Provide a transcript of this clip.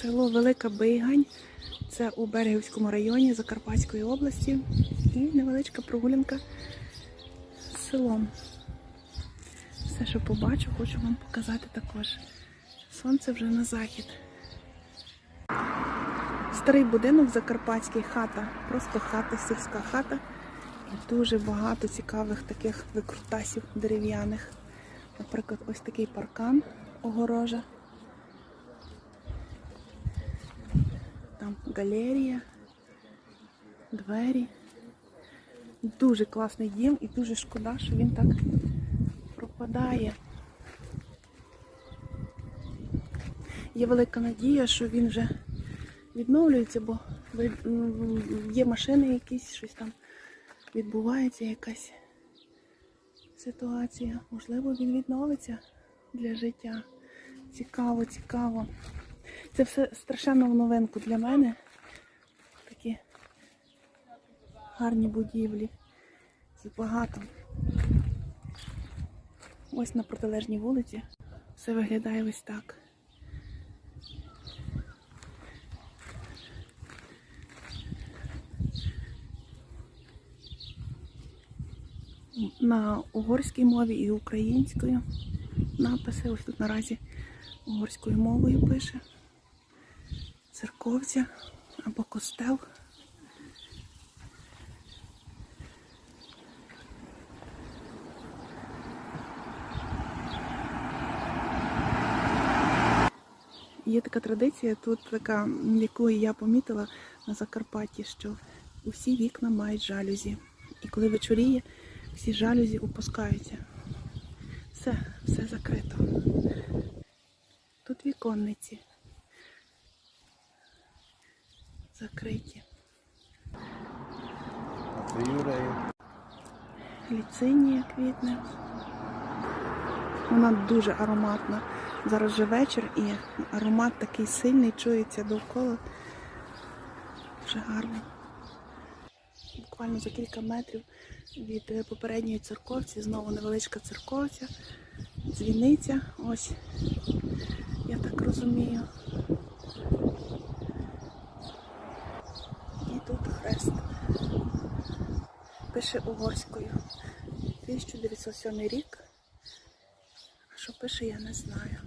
Село Велика Бийгань. Це у Берегівському районі Закарпатської області. І невеличка прогулянка з селом. Все, що побачу, хочу вам показати також. Сонце вже на захід. Старий будинок закарпатський хата, просто хата, сільська хата. І дуже багато цікавих таких викрутасів дерев'яних. Наприклад, ось такий паркан огорожа. Там галерія, двері. Дуже класний дім і дуже шкода, що він так пропадає. Є велика надія, що він вже відновлюється, бо є машини якісь, щось там відбувається якась ситуація. Можливо, він відновиться для життя. Цікаво, цікаво. Це все страшенно в новинку для мене. Такі гарні будівлі. Їх багато. Ось на протилежній вулиці. Все виглядає ось так. На угорській мові і українською написи. Ось тут наразі угорською мовою пише. Церковця або костел. Є така традиція, тут така, яку я помітила на Закарпатті, що усі вікна мають жалюзі. І коли вечоріє, всі жалюзі опускаються. Все, все закрито. Тут віконниці. Закриті. Ліцинія квітне. Вона дуже ароматна. Зараз же вечір і аромат такий сильний чується довкола. Дуже гарно. Буквально за кілька метрів від попередньої церковці, знову невеличка церковця, дзвіниця. Ось, я так розумію. І тут хрест. Пише угорською. 1907 рік. А що пише, я не знаю.